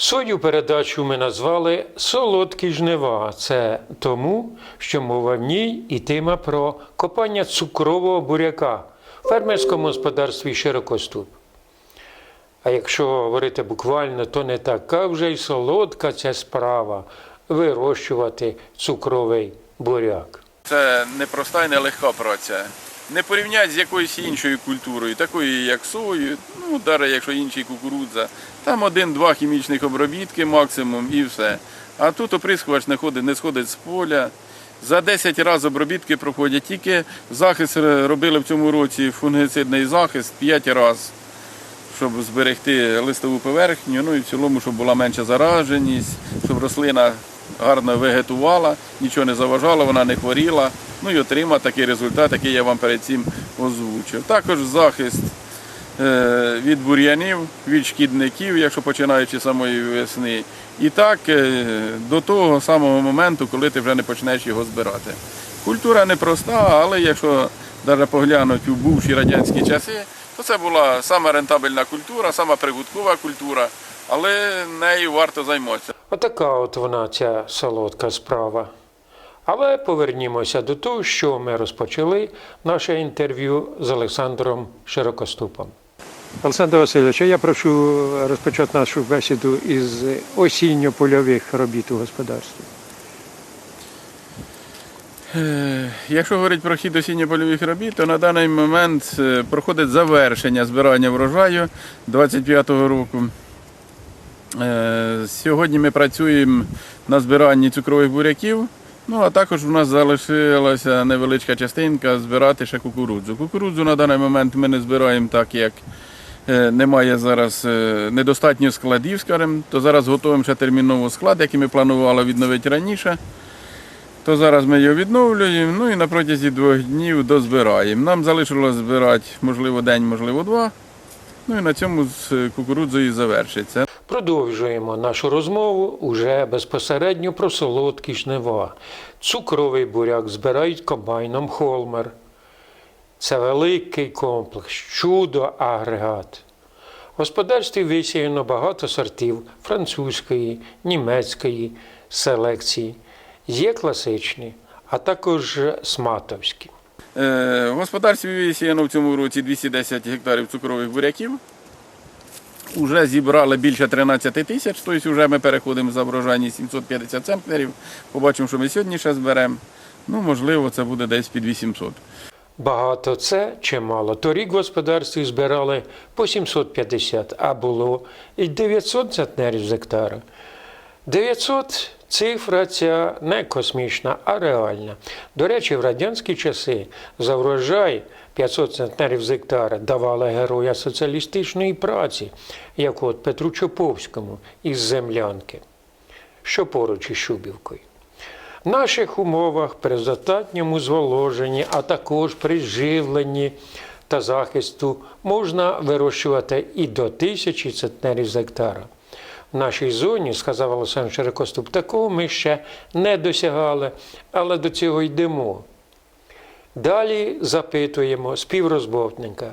Свою передачу ми назвали Солодкі жнива. Це тому, що мова в ній йтиме про копання цукрового буряка в фермерському господарстві Широкоступ. А якщо говорити буквально, то не така вже й солодка ця справа вирощувати цукровий буряк. Це непроста і нелегка праця. Не порівняти з якоюсь іншою культурою, такою як сою, ну, навіть якщо інші кукурудза. Там один-два хімічних обробітки максимум і все. А тут оприскувач не ходить, не сходить з поля. За 10 разів обробітки проходять. Тільки захист робили в цьому році фунгицидний захист 5 разів, щоб зберегти листову поверхню, ну і в цілому, щоб була менша зараженість, щоб рослина гарно вегетувала, нічого не заважало, вона не хворіла. Ну і отримав такий результат, який я вам перед цим озвучив. Також захист е, від бур'янів, від шкідників, якщо починаючи з самої весни. І так е, до того самого моменту, коли ти вже не почнеш його збирати. Культура непроста, але якщо навіть поглянути у бувші радянські часи, то це була сама рентабельна культура, сама прибуткова культура, але нею варто займатися. Отака от вона ця солодка справа. Але повернімося до того, що ми розпочали наше інтерв'ю з Олександром Широкоступом. Олександр Васильович, я прошу розпочати нашу бесіду із осінньо-польових робіт у господарстві. Е, Якщо говорити про хід осінньо-польових робіт, то на даний момент е, проходить завершення збирання врожаю 25-го року. Е, Сьогодні ми працюємо на збиранні цукрових буряків. Ну, а також у нас залишилася невеличка частинка збирати ще кукурудзу. Кукурудзу на даний момент ми не збираємо так, як е, немає зараз е, недостатньо складів, скажімо, то зараз готуємо ще терміново склад, який ми планували відновити раніше то зараз ми його відновлюємо, ну і на протязі двох днів дозбираємо. Нам залишилось збирати, можливо, день, можливо, два. Ну і на цьому з кукурудзою завершиться. Продовжуємо нашу розмову уже безпосередньо про солодкі жнива. Цукровий буряк збирають комбайном Холмер. Це великий комплекс, чудо агрегат. В господарстві висіяно багато сортів французької, німецької селекції. Є класичні, а також сматовські. Е, В господарстві висіяно в цьому році 210 гектарів цукрових буряків. Уже зібрали більше 13 тисяч, тобто вже ми переходимо за врожайність 750 центнерів. Побачимо, що ми сьогодні ще зберемо. Ну, можливо, це буде десь під 800. Багато це чи мало. Торік господарстві збирали по 750, а було і 900 центнерів з гектара. 900 цифра ця не космічна, а реальна. До речі, в радянські часи за врожай 500 центнерів з гектара давали героя соціалістичної праці, як от Петру Чоповському із землянки, що поруч із Шубівкою. В наших умовах при достатньому зволоженні, а також при живленні та захисту можна вирощувати і до тисячі центнерів з гектара. В нашій зоні, сказав Олександр Широкоступ, такого ми ще не досягали, але до цього йдемо. Далі запитуємо співрозмовника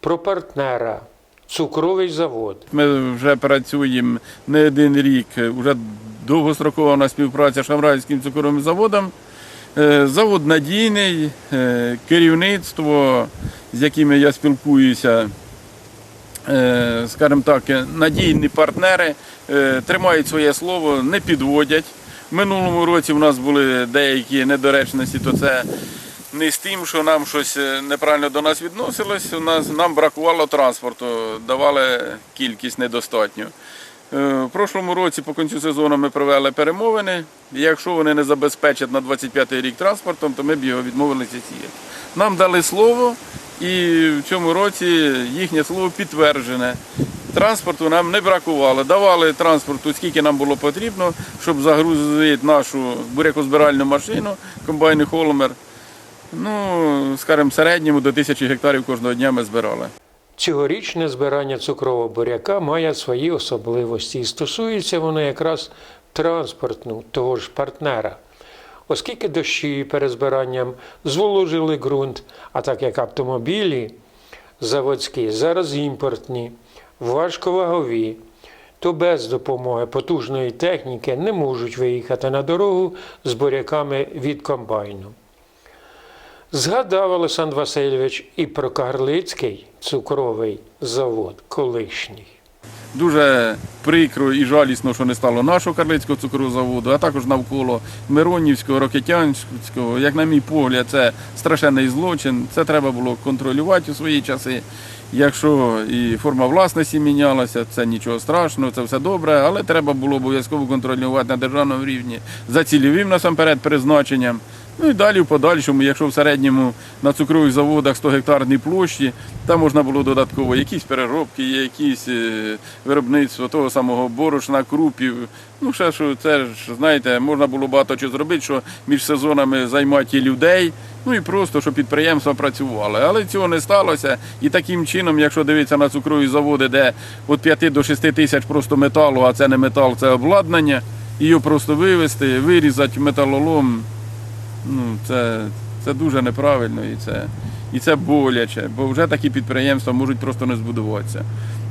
про партнера, цукровий завод. Ми вже працюємо не один рік, вже довгострокова у нас співпраця з Шамрайським цукровим заводом. Е, Завод надійний, е, керівництво, з якими я спілкуюся, е, скажімо так, надійні партнери, тримають своє слово, не підводять. В минулому році в нас були деякі недоречності, то це не з тим, що нам щось е, неправильно до нас відносилось. У нас нам бракувало транспорту, давали кількість недостатню. Е, В прошлому році по кінцю сезону ми провели перемовини. Якщо вони не забезпечать на 25-й рік транспортом, то ми б його відмовилися сіяти. Нам дали слово, і в цьому році їхнє слово підтверджене. Транспорту нам не бракувало. Давали транспорту, скільки нам було потрібно, щоб загрузити нашу бурякозбиральну машину, комбайни Холмер. Ну, скажімо, в середньому до тисячі гектарів кожного дня ми збирали. Цьогорічне збирання цукрового буряка має свої особливості і стосується воно якраз транспортну того ж партнера. Оскільки дощі перед збиранням зволожили ґрунт, а так як автомобілі заводські зараз імпортні, важковагові, то без допомоги потужної техніки не можуть виїхати на дорогу з буряками від комбайну. Згадав Олександр Васильович і про Карлицький цукровий завод колишній. Дуже прикро і жалісно, що не стало нашого карлицького цукрового заводу, а також навколо Миронівського, Рокетянського. Як на мій погляд, це страшенний злочин. Це треба було контролювати у свої часи. Якщо і форма власності мінялася, це нічого страшного, це все добре, але треба було обов'язково контролювати на державному рівні за цільовим насамперед призначенням. Ну і далі в подальшому, якщо в середньому на цукрових заводах 100 гектарні площі, там можна було додатково якісь переробки, якісь е, виробництво того самого борошна, крупів. Ну, ще що це ж, знаєте, можна було багато чого зробити, що між сезонами займати людей, ну і просто, щоб підприємства працювали. Але цього не сталося. І таким чином, якщо дивитися на цукрові заводи, де від 5 до 6 тисяч просто металу, а це не метал, це обладнання, його просто вивезти, вирізати металолом. Ну, це, це дуже неправильно і це, і це боляче, бо вже такі підприємства можуть просто не збудуватися.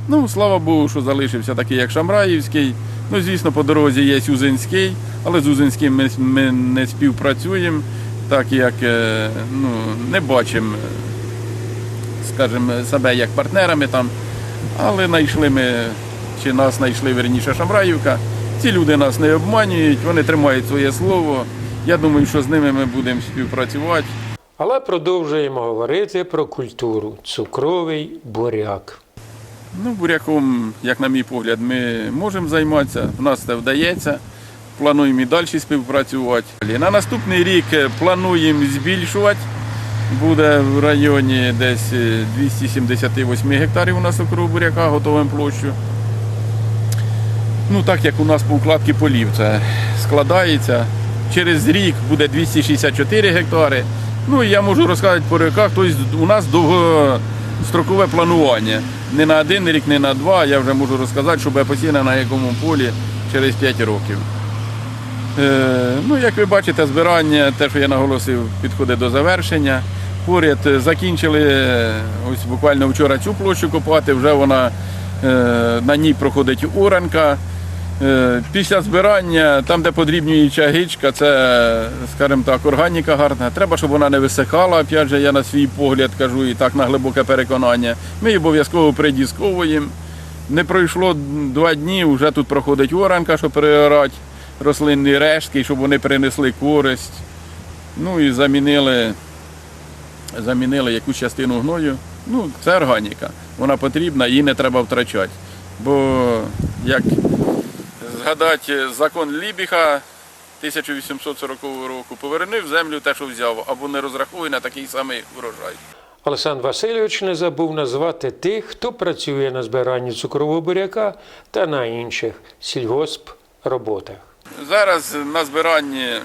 Ну, слава Богу, що залишився такий, як Шамраївський. Ну, звісно, по дорозі є Узинський, але з Узинським ми, ми не співпрацюємо, так як е, ну, не бачимо, скажімо, себе як партнерами там. Але знайшли ми, чи нас знайшли верніше Шамраївка. Ці люди нас не обманюють, вони тримають своє слово. Я думаю, що з ними ми будемо співпрацювати. Але продовжуємо говорити про культуру цукровий буряк. Ну, буряком, як на мій погляд, ми можемо займатися, в нас це вдається. Плануємо і далі співпрацювати. На наступний рік е, плануємо збільшувати. Буде в районі десь е, 278 гектарів у нас округ буряка, готовим площу. Ну, так як у нас по укладці полів це складається. Через рік буде 264 гектари. Ну, і я можу розказати по роках, тобто у нас довгострокове планування. Не на один рік, не на два. Я вже можу розказати, що буде посіяно на якому полі через 5 років. Е, ну, як ви бачите, збирання, те, що я наголосив, підходить до завершення. Поряд е, закінчили е, ось буквально вчора цю площу копати, вже вона е, на ній проходить оранка. Е, Після збирання, там, де подрібнююча гичка, це, скажімо так, органіка гарна. Треба, щоб вона не висихала. Опять же, я на свій погляд кажу і так на глибоке переконання. Ми її обов'язково придісковуємо. Не пройшло два дні, вже тут проходить оранка, щоб переорати рослинні рештки, щоб вони принесли користь. Ну і замінили, замінили якусь частину гною. Ну, це органіка. Вона потрібна, її не треба втрачати. Бо як згадати закон Лібіха 1840 року, повернив землю те, що взяв, або не розраховує на такий самий врожай. Олександр Васильович не забув назвати тих, хто працює на збиранні цукрового буряка та на інших сільгосп роботах. Зараз на збиранні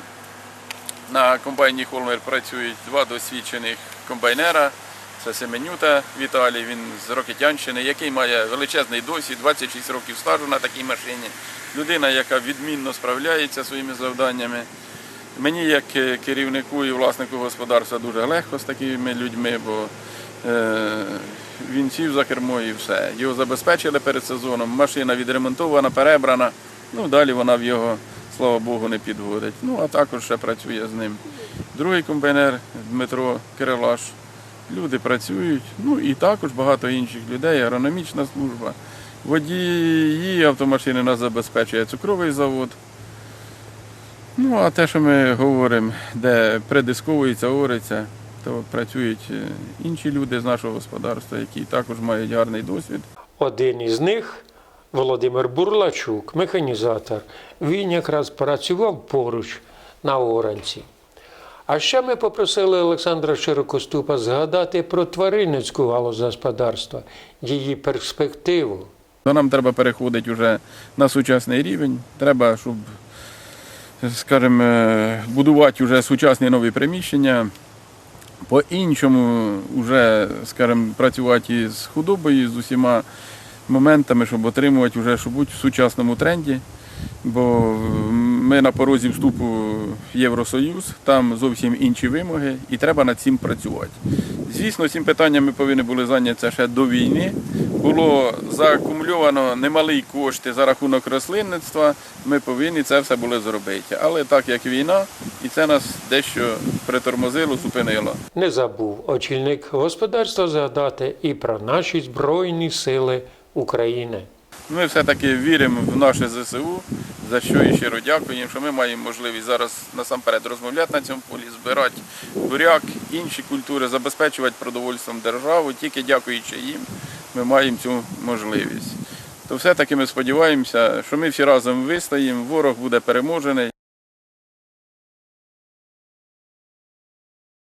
на комбайні Холмер працюють два досвідчених комбайнера. Це Семенюта Віталій, він з Рокетянщини, який має величезний досвід, 26 років стажу на такій машині. Людина, яка відмінно справляється своїми завданнями. Мені, як е, керівнику і власнику господарства, дуже легко з такими людьми, бо е, він сів за кермо і все. Його забезпечили перед сезоном, машина відремонтована, перебрана. Ну, далі вона в його, слава Богу, не підводить. Ну, а також ще працює з ним. Другий комбайнер Дмитро Кирилаш. Люди працюють, ну і також багато інших людей, агрономічна служба. Водії автомашини нас забезпечує цукровий завод. Ну, а те, що ми говоримо, де придисковується, ориться, то працюють е, інші люди з нашого господарства, які також мають гарний досвід. Один із них Володимир Бурлачук, механізатор. Він якраз працював поруч на Оранці. А ще ми попросили Олександра Широкоступа згадати про тваринницьку галузь господарства, її перспективу. То нам треба переходити вже на сучасний рівень. Треба, щоб, скажімо, будувати вже сучасні нові приміщення. По-іншому вже, скажімо, працювати із худобою, з усіма моментами, щоб отримувати вже, щоб бути в сучасному тренді. Бо ми на порозі вступу в Євросоюз, там зовсім інші вимоги, і треба над цим працювати. Звісно, цим питанням ми повинні були зайнятися ще до війни. Було заакумульовано немалі кошти за рахунок рослинництва. Ми повинні це все були зробити. Але так як війна, і це нас дещо притормозило, зупинило. Не забув очільник господарства згадати і про наші Збройні Сили України. Ми все-таки віримо в наше ЗСУ, за що і щиро дякуємо, що ми маємо можливість зараз насамперед розмовляти на цьому полі, збирати буряк, інші культури, забезпечувати продовольством державу. Тільки дякуючи їм, ми маємо цю можливість. То все-таки ми сподіваємося, що ми всі разом вистоїмо, ворог буде переможений.